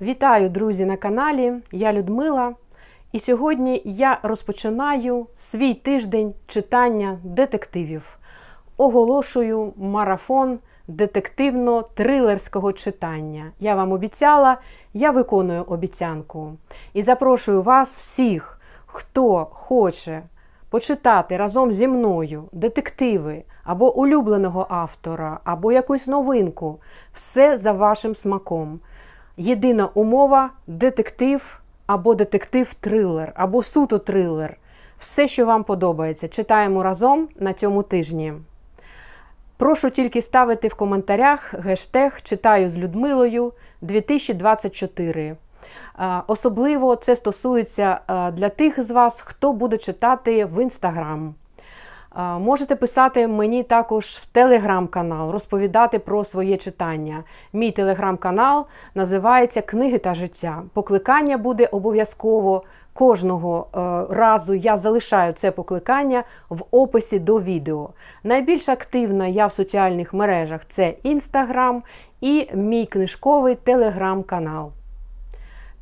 Вітаю, друзі, на каналі. Я Людмила. І сьогодні я розпочинаю свій тиждень читання детективів. Оголошую марафон детективно-трилерського читання. Я вам обіцяла, я виконую обіцянку. І запрошую вас всіх, хто хоче почитати разом зі мною детективи або улюбленого автора, або якусь новинку. Все за вашим смаком. Єдина умова детектив або детектив-трилер, або суто трилер. Все, що вам подобається, читаємо разом на цьому тижні. Прошу тільки ставити в коментарях гештег Читаю з Людмилою 2024. Особливо це стосується для тих з вас, хто буде читати в інстаграм. Можете писати мені також в телеграм-канал, розповідати про своє читання. Мій телеграм-канал називається Книги та життя. Покликання буде обов'язково кожного е, разу. Я залишаю це покликання в описі до відео. Найбільш активна я в соціальних мережах це інстаграм і мій книжковий телеграм-канал.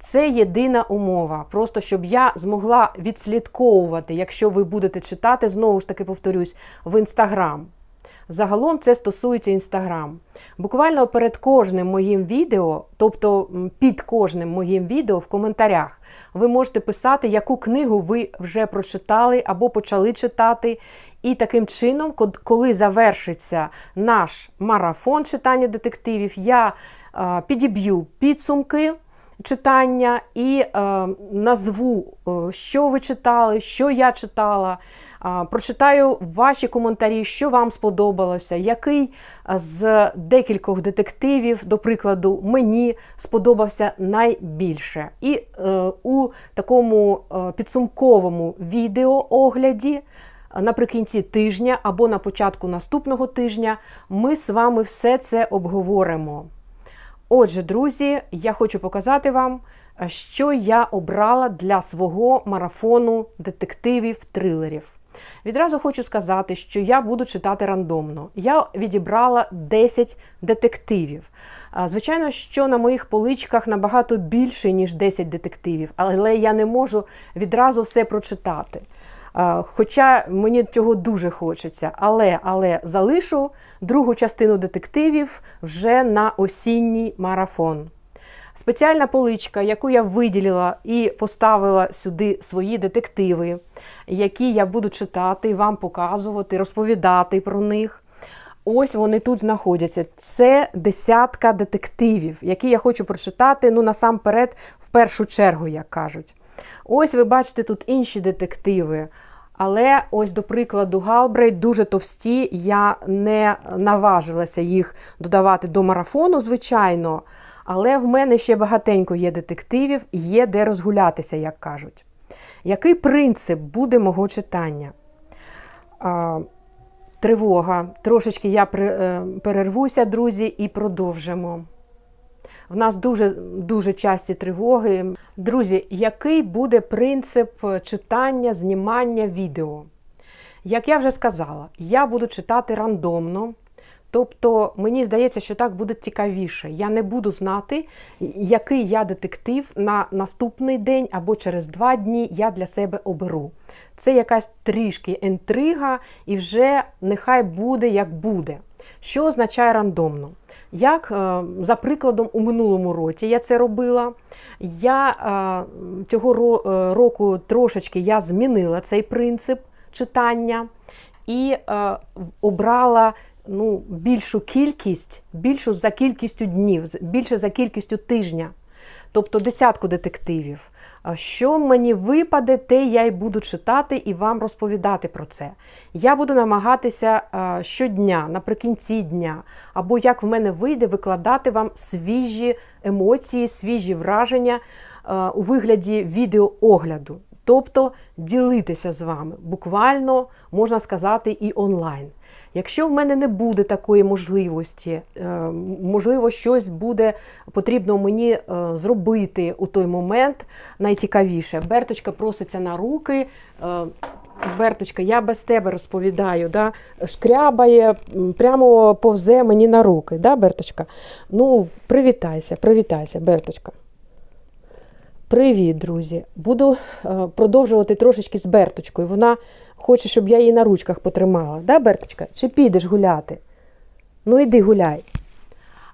Це єдина умова, просто щоб я змогла відслідковувати, якщо ви будете читати, знову ж таки повторюсь, в інстаграм. Загалом це стосується інстаграм. Буквально перед кожним моїм відео, тобто під кожним моїм відео в коментарях, ви можете писати, яку книгу ви вже прочитали або почали читати. І таким чином, коли завершиться наш марафон читання детективів, я підіб'ю підсумки читання і е, назву, е, що ви читали, що я читала. Прочитаю ваші коментарі, що вам сподобалося, який е, з декількох детективів, до прикладу, мені сподобався найбільше. І е, у такому е, підсумковому відеоогляді наприкінці тижня або на початку наступного тижня ми з вами все це обговоримо. Отже, друзі, я хочу показати вам, е, що я обрала для свого марафону детективів-трилерів. Відразу хочу сказати, що я буду читати рандомно. Я відібрала 10 детективів. Звичайно, що на моїх поличках набагато більше, ніж 10 детективів, але я не можу відразу все прочитати. Хоча мені цього дуже хочеться, але, але залишу другу частину детективів вже на осінній марафон. Спеціальна поличка, яку я виділила і поставила сюди свої детективи, які я буду читати, вам показувати, розповідати про них. Ось вони тут знаходяться. Це десятка детективів, які я хочу прочитати, ну насамперед, в першу чергу, як кажуть. Ось ви бачите тут інші детективи. Але ось, до прикладу, Галбрейт дуже товсті. Я не наважилася їх додавати до марафону, звичайно. Але в мене ще багатенько є детективів, є де розгулятися, як кажуть. Який принцип буде мого читання? Тривога. Трошечки я е, перервуся, друзі, і продовжимо. В нас дуже, дуже часті тривоги. Друзі, який буде принцип читання, знімання відео? Як я вже сказала, я буду читати рандомно. Тобто, мені здається, що так буде цікавіше. Я не буду знати, який я детектив на наступний день або через два дні я для себе оберу. Це якась трішки інтрига, і вже нехай буде як буде. Що означає рандомно? Як, е, за прикладом, у минулому році я це робила. Я е, цього е, року трошечки я змінила цей принцип читання і обрала ну, більшу кількість, більшу за кількістю днів, більше за кількістю тижня, тобто десятку детективів. Що мені випаде, те я й буду читати і вам розповідати про це. Я буду намагатися щодня, наприкінці дня, або як в мене вийде, викладати вам свіжі емоції, свіжі враження у вигляді відеоогляду. Тобто ділитися з вами буквально можна сказати і онлайн. Якщо в мене не буде такої можливості, е, можливо, щось буде потрібно мені е, зробити у той момент найцікавіше. Берточка проситься на руки. е, Берточка, я без тебе розповідаю, да? шкрябає, прямо повзе мені на руки, да, Берточка? Ну, привітайся, привітайся, Берточка. Привіт, друзі! Буду продовжувати трошечки з Берточкою. Вона хоче, щоб я її на ручках потримала. Да, Берточка? Чи підеш гуляти? Ну, іди гуляй.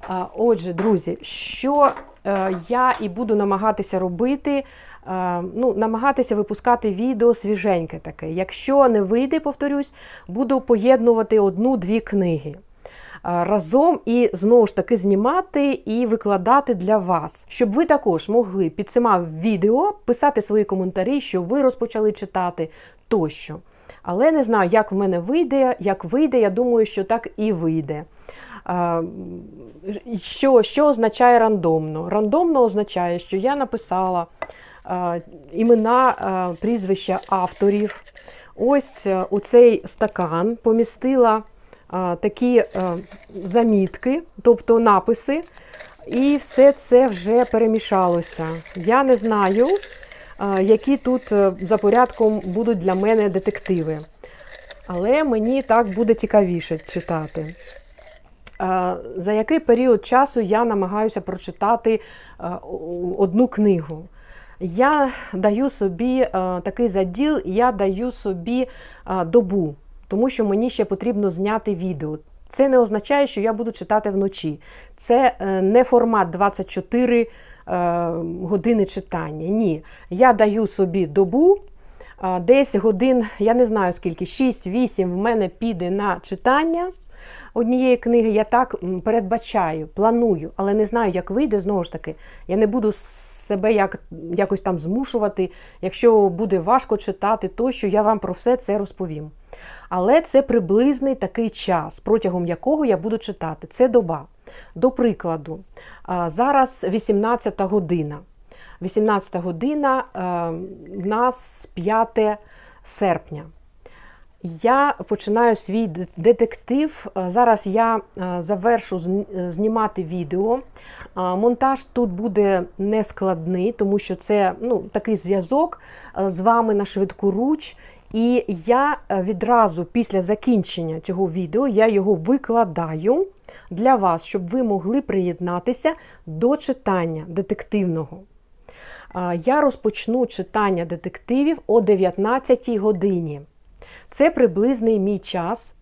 А, Отже, друзі, що е, я і буду намагатися робити, е, ну, намагатися випускати відео свіженьке таке. Якщо не вийде, повторюсь, буду поєднувати одну-дві книги. е, Разом і знову ж таки знімати і викладати для вас, щоб ви також могли під цими відео писати свої коментарі, що ви розпочали читати тощо. Але не знаю, як в мене вийде. Як вийде, я думаю, що так і вийде. Що, що означає рандомно? Рандомно означає, що я написала імена, прізвища авторів. Ось е, у цей стакан помістила такі замітки, тобто написи, і все це вже перемішалося. Я не знаю, які тут е, за порядком будуть для мене детективи. Але мені так буде цікавіше читати. За який період часу я намагаюся прочитати е, одну книгу? Я даю собі е, такий заділ, я даю собі добу, тому що мені ще потрібно зняти відео. Це не означає, що я буду читати вночі. Це не формат 24 е, години читання. Ні. Я даю собі добу, Десь годин, я не знаю скільки, 6-8 в мене піде на читання однієї книги. Я так передбачаю, планую, але не знаю, як вийде знову ж таки. Я не буду себе як, якось там змушувати. Якщо буде важко читати, то що я вам про все це розповім. Але це приблизний такий час, протягом якого я буду читати. Це доба. До прикладу, зараз 18 година. 18 година в нас 5 серпня. Я починаю свій детектив. Зараз я завершу знімати відео. Монтаж тут буде нескладний, тому що це ну, такий зв'язок з вами на швидку руч. І я е, відразу після закінчення цього відео я його викладаю для вас, щоб ви могли приєднатися до читання детективного. Я розпочну читання детективів о 19 годині. Це приблизний мій час.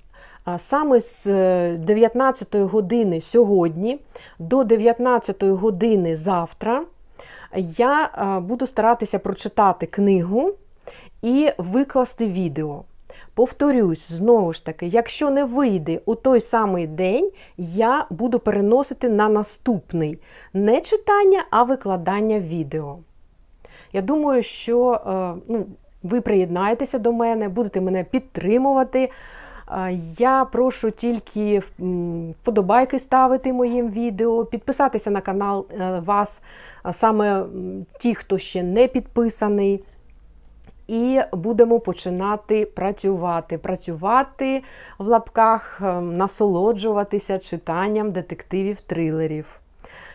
Саме з е, 19 години сьогодні до 19 години завтра я буду старатися прочитати книгу і викласти відео. Повторюсь, знову ж таки, якщо не вийде у той самий день, я буду переносити на наступний не читання, а викладання відео. Я думаю, що е, ну, ви приєднаєтеся до мене, будете мене підтримувати. Е, Я прошу тільки вподобайки ставити моїм відео, підписатися на канал е, вас, саме ті, хто ще не підписаний. І будемо починати працювати. Працювати в лапках, е, насолоджуватися читанням детективів трилерів.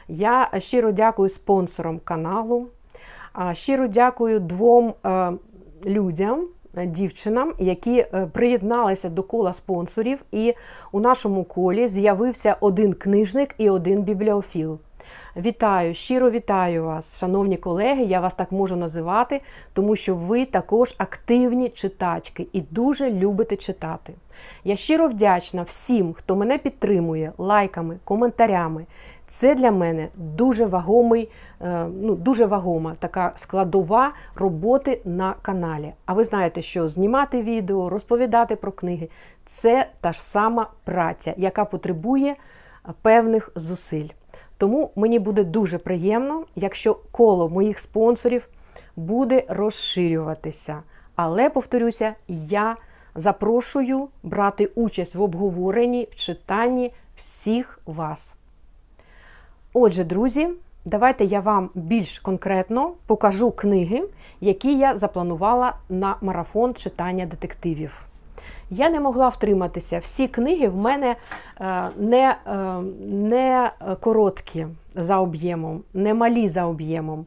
Я щиро дякую спонсорам каналу. Щиро дякую двом е, людям, е, дівчинам, які приєдналися до кола спонсорів. І у нашому колі з'явився один книжник і один бібліофіл. Вітаю, щиро вітаю вас, шановні колеги. Я вас так можу називати, тому що ви також активні читачки і дуже любите читати. Я щиро вдячна всім, хто мене підтримує лайками, коментарями. Це для мене дуже вагомий, е, ну дуже вагома така складова роботи на каналі. А ви знаєте, що знімати відео, розповідати про книги це та ж сама праця, яка потребує певних зусиль. Тому мені буде дуже приємно, якщо коло моїх спонсорів буде розширюватися. Але, повторюся, я запрошую брати участь в обговоренні, в читанні всіх вас. Отже, друзі, давайте я вам більш конкретно покажу книги, які я запланувала на марафон читання детективів. Я не могла втриматися. Всі книги в мене е, не, е, не короткі за об'ємом, не малі за об'ємом.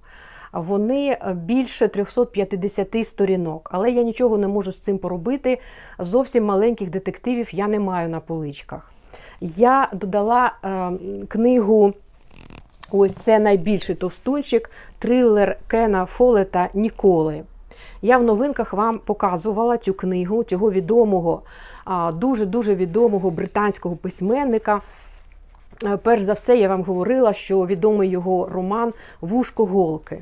Вони більше 350 сторінок, але я нічого не можу з цим поробити. Зовсім маленьких детективів я не маю на поличках. Я додала е, книгу Ось це найбільший товстунчик, трилер Кена Фолета Ніколи. Я в новинках вам показувала цю книгу цього відомого, дуже-дуже відомого британського письменника. Е, Перш за все, я вам говорила, що відомий його роман Вушко голки.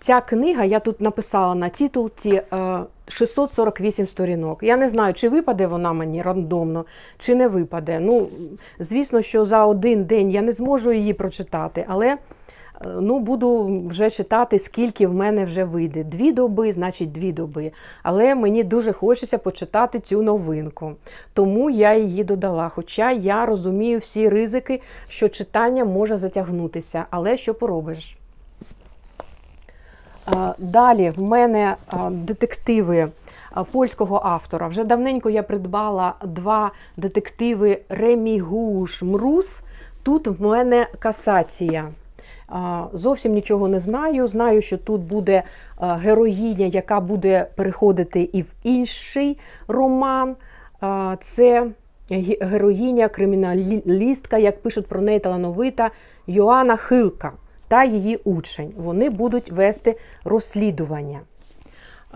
Ця книга, я тут написала на титулці е, 648 сторінок. Я не знаю, чи випаде вона мені рандомно, чи не випаде. Ну, звісно, що за один день я не зможу її прочитати, але е, ну, буду вже читати, скільки в мене вже вийде. Дві доби, значить, дві доби. Але мені дуже хочеться почитати цю новинку. Тому я її додала. Хоча я розумію всі ризики, що читання може затягнутися. Але що поробиш? Далі в мене детективи польського автора. Вже давненько я придбала два детективи Ремігуш Мрус. Тут в мене касація. Зовсім нічого не знаю. Знаю, що тут буде героїня, яка буде переходити і в інший роман. Це героїня, криміналістка, як пишуть про неї талановита Йоанна Хилка та її учень. Вони будуть вести розслідування.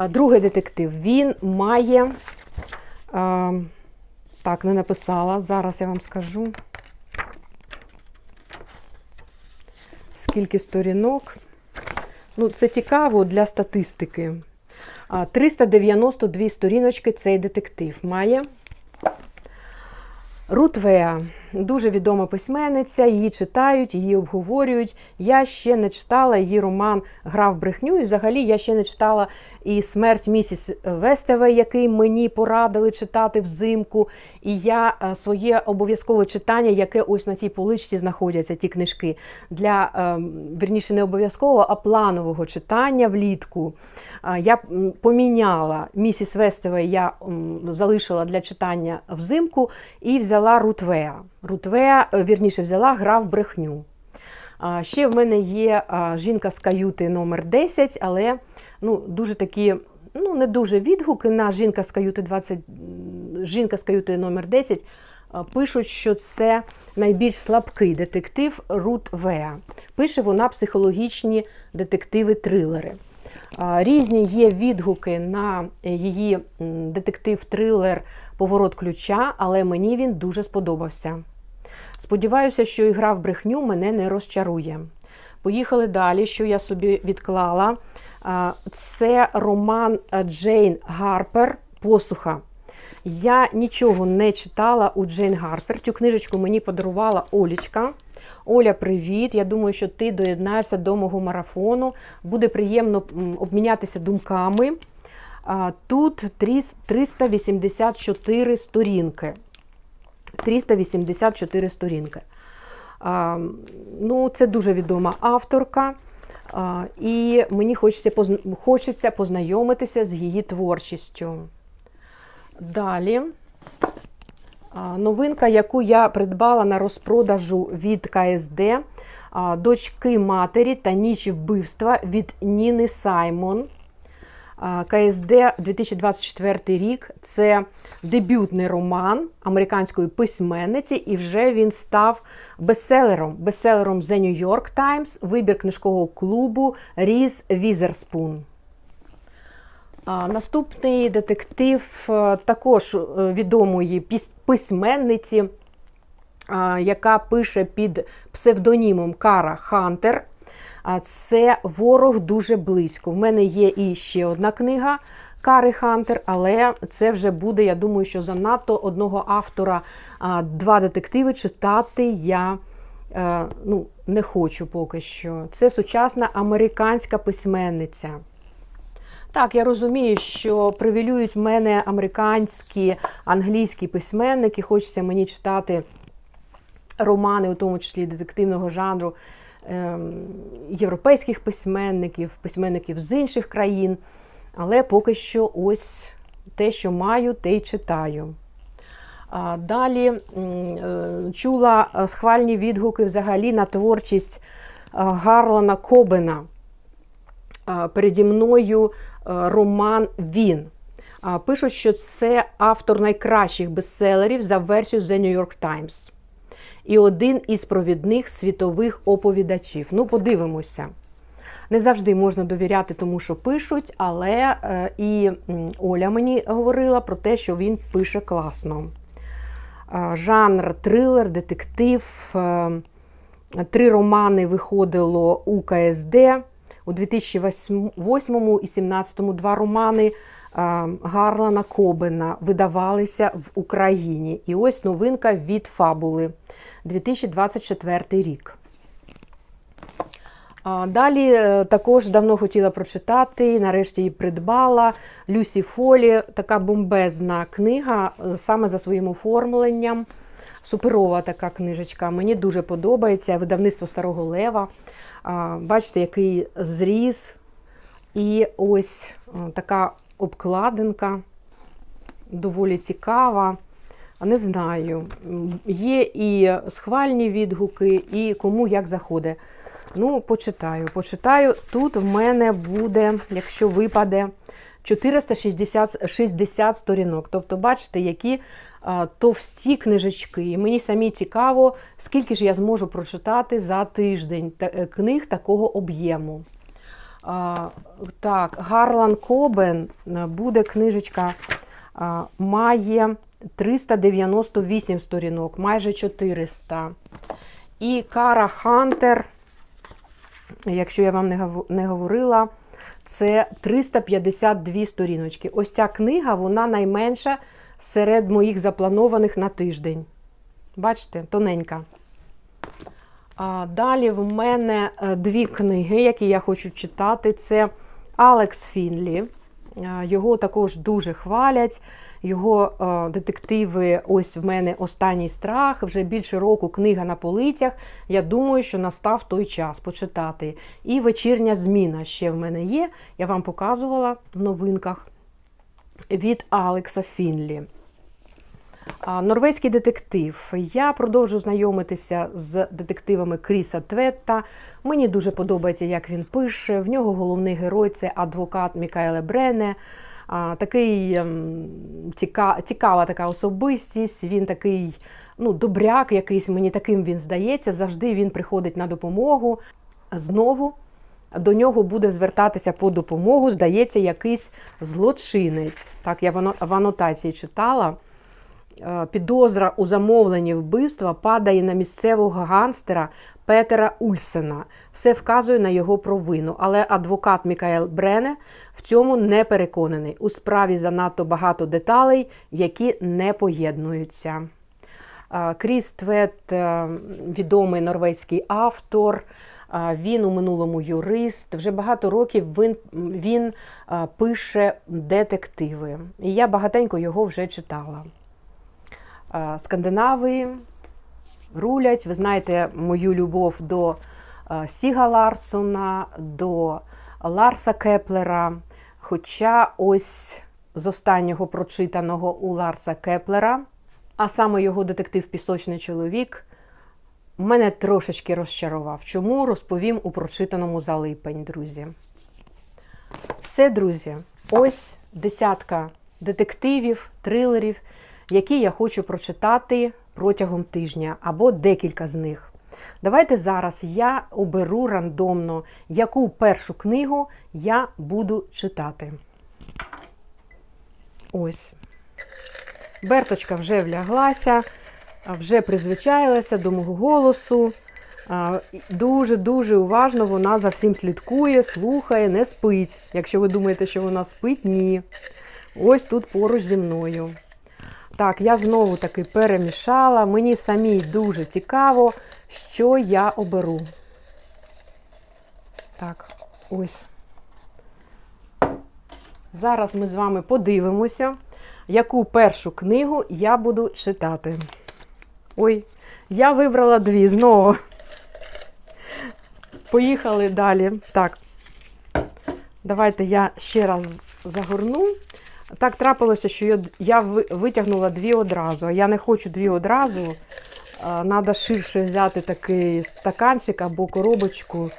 Другий детектив він має. Так, не написала. Зараз я вам скажу. Скільки сторінок. Ну, це цікаво для статистики. 392 сторіночки цей детектив має. Рут Веа, дуже відома письменниця, її читають, її обговорюють. Я ще не читала її роман Гра в брехню. І взагалі я ще не читала і смерть місіс Вестеве, який мені порадили читати взимку. І я е, своє обов'язкове читання, яке ось на цій поличці знаходяться, ті книжки, для ем, вірніше, не обов'язкового, а планового читання влітку. Я поміняла місіс Вестеве, я залишила для читання взимку і взяла Рутвеа. Рутвеа, е, вірніше, взяла гра в брехню. Ще в мене є жінка з каюти номер 10, але ну, дуже такі, ну не дуже відгуки на жінка з каюти 20, жінка з каюти номер 10 пишуть, що це найбільш слабкий детектив Рут Веа. Пише вона психологічні детективи-трилери. Різні є відгуки на її детектив-трилер Поворот ключа, але мені він дуже сподобався. Сподіваюся, що ігра в брехню мене не розчарує. Поїхали далі, що я собі відклала. Це роман Джейн Гарпер Посуха. Я нічого не читала у Джейн Гарпер. Цю книжечку мені подарувала Олічка. Оля, привіт! Я думаю, що ти доєднаєшся до мого марафону. Буде приємно обмінятися думками. Тут 384 сторінки. 384 сторінки. Ну, це дуже відома авторка. І мені хочеться, хочеться познайомитися з її творчістю. Далі. Новинка, яку я придбала на розпродажу від КСД Дочки матері та ніч вбивства від Ніни Саймон. КСД 2024 рік це дебютний роман американської письменниці, і вже він став бестселером. Бестселером The New York Times, вибір книжкового клубу Різ Візерспун. Наступний детектив е, також е, відомої письменниці, яка пише під псевдонімом Кара Хантер. А Це ворог дуже близько. В мене є і ще одна книга Кари Хантер, але це вже буде, я думаю, що занадто одного автора два детективи читати я е, ну, не хочу поки що. Це сучасна американська письменниця. Так, я розумію, що привілюють мене американські, англійські письменники. Хочеться мені читати романи, у тому числі детективного жанру європейських письменників, письменників з інших країн. Але поки що ось те, що маю, те й читаю. Далі е, чула е, схвальні відгуки взагалі на творчість е, Гарлана Кобена. Переді мною роман Він. Пишуть, що це автор найкращих бестселерів за версією The New York Times. І один із провідних світових оповідачів. Ну, подивимося. Не завжди можна довіряти тому, що пишуть, але е, і Оля мені говорила про те, що він пише класно. Е, жанр трилер, детектив. е, Три романи виходило у КСД у 2008 і 2017 два романи Гарлана Кобена видавалися в Україні. І ось новинка від Фабули 2024 рік. Далі е, також давно хотіла прочитати, нарешті її придбала. Люсі Фолі, така бомбезна книга, е, саме за своїм оформленням. Суперова така книжечка. Мені дуже подобається. Видавництво Старого Лева. Бачите, який зріз. І ось е, така обкладинка, доволі цікава. Не знаю, є і схвальні відгуки, і кому як заходить. Ну, почитаю, почитаю. Тут в мене буде, якщо випаде, 460 60 сторінок. Тобто, бачите, які а, товсті книжечки. І мені самі цікаво, скільки ж я зможу прочитати за тиждень е, книг такого об'єму. Так, Гарлан Кобен е, буде книжечка, а, має 398 сторінок, майже 400. І Кара Хантер, якщо я вам не говорила, це 352 сторіночки. Ось ця книга, вона найменша серед моїх запланованих на тиждень. Бачите, тоненька. А далі в мене е, дві книги, які я хочу читати. Це Алекс Фінлі. Е, Його також дуже хвалять. Його е, детективи, ось в мене останній страх. Вже більше року книга на полицях. Я думаю, що настав той час почитати. І вечірня зміна ще в мене є. Я вам показувала в новинках від Алекса Фінлі. Норвезький детектив. Я продовжу знайомитися з детективами Кріса Тветта. Мені дуже подобається, як він пише. В нього головний герой це адвокат Мікаеле Брене. Такий ем, ціка, цікава така особистість. Він такий ну, добряк, якийсь мені таким він здається. Завжди він приходить на допомогу. Знову до нього буде звертатися по допомогу, здається, якийсь злочинець. Так, я в анотації читала. Е, Підозра у замовленні вбивства падає на місцевого ганстера Петера Ульсена. Все вказує на його провину, але адвокат Мікаел Брене в цьому не переконаний. У справі занадто багато деталей, які не поєднуються. Е, Кріс Твет, е, відомий норвезький автор. Він у минулому юрист. Вже багато років він, він пише детективи. І я багатенько його вже читала. Скандинави рулять. Ви знаєте мою любов до Сіга Ларсона, до Ларса Кеплера. Хоча ось з останнього прочитаного у Ларса Кеплера, а саме його детектив Пісочний чоловік, мене трошечки розчарував. Чому розповім у прочитаному за липень, друзі. Все, друзі, ось десятка детективів, трилерів, які я хочу прочитати протягом тижня або декілька з них. Давайте зараз я оберу рандомно, яку першу книгу я буду читати. Ось. Берточка вже вляглася, вже призвичаїлася до мого голосу. Дуже-дуже уважно вона за всім слідкує, слухає, не спить. Якщо ви думаєте, що вона спить, ні. Ось тут поруч зі мною. Так, я знову таки перемішала. Мені самій дуже цікаво, що я оберу. Так, ось. Зараз ми з вами подивимося, яку першу книгу я буду читати. Ой, я вибрала дві знову. Поїхали далі. Так, давайте я ще раз загорну. Так трапилося, що я, витягнула дві одразу, а я не хочу дві одразу. Треба ширше взяти такий стаканчик або коробочку,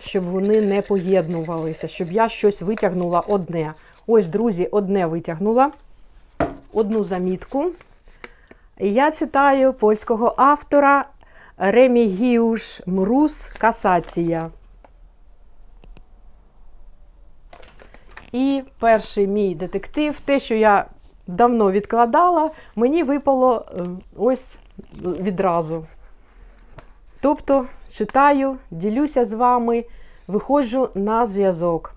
щоб вони не поєднувалися, щоб я щось витягнула одне. Ось, друзі, одне витягнула, одну замітку. Я читаю польського автора Ремігіуш Мрус Касація. І перший мій детектив, те, що я давно відкладала, мені випало е, ось відразу. Тобто читаю, ділюся з вами, виходжу на зв'язок.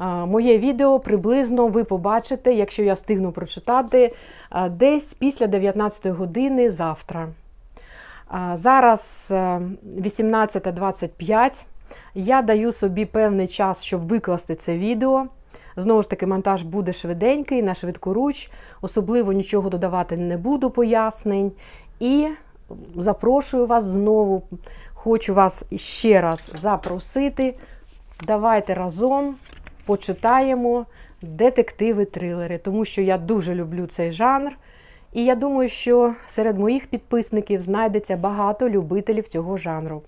Моє відео приблизно ви побачите, якщо я встигну прочитати, десь після 19 години завтра. Зараз е, 18.25. Я даю собі певний час, щоб викласти це відео. Знову ж таки, монтаж буде швиденький, на швидкоруч. Особливо нічого додавати не буду пояснень. І запрошую вас знову. Хочу вас ще раз запросити. Давайте разом почитаємо детективи-трилери, тому що я дуже люблю цей жанр. І я думаю, що серед моїх підписників знайдеться багато любителів цього жанру.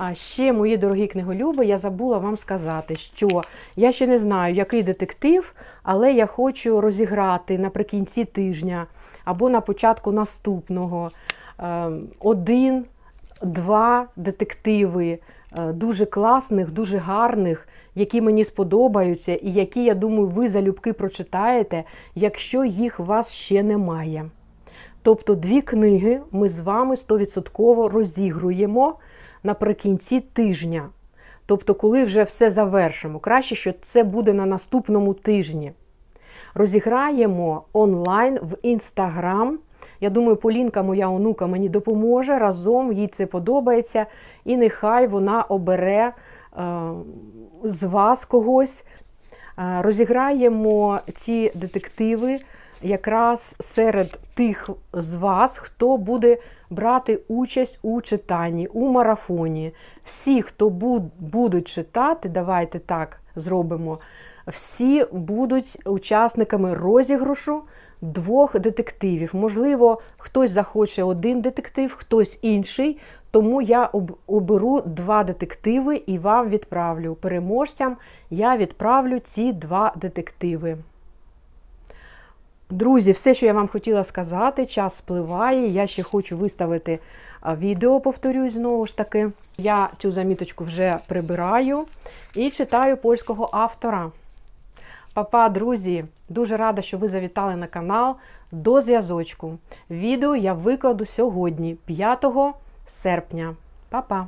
А ще, мої дорогі книголюби, я забула вам сказати, що я ще не знаю, який детектив, але я хочу розіграти наприкінці тижня або на початку наступного е, один, два детективи е, дуже класних, дуже гарних, які мені сподобаються, і які, я думаю, ви залюбки прочитаєте, якщо їх у вас ще немає. Тобто дві книги ми з вами 100% розігруємо наприкінці тижня. Тобто, коли вже все завершимо. Краще, що це буде на наступному тижні. Розіграємо онлайн в Інстаграм. Я думаю, Полінка, моя онука, мені допоможе разом, їй це подобається, і нехай вона обере е, з вас когось. Е, розіграємо ці детективи якраз серед тих з вас, хто буде брати участь у читанні, у марафоні. Всі, хто буд- будуть читати, давайте так зробимо. Всі будуть учасниками розіграшу двох детективів. Можливо, хтось захоче один детектив, хтось інший. Тому я оберу два детективи і вам відправлю. Переможцям я відправлю ці два детективи. Друзі, все, що я вам хотіла сказати, час спливає. Я ще хочу виставити відео, повторюсь знову ж таки. Я цю заміточку вже прибираю і читаю польського автора. Папа, друзі, дуже рада, що ви завітали на канал. До зв'язочку. Відео я викладу сьогодні, 5 серпня. Па-па!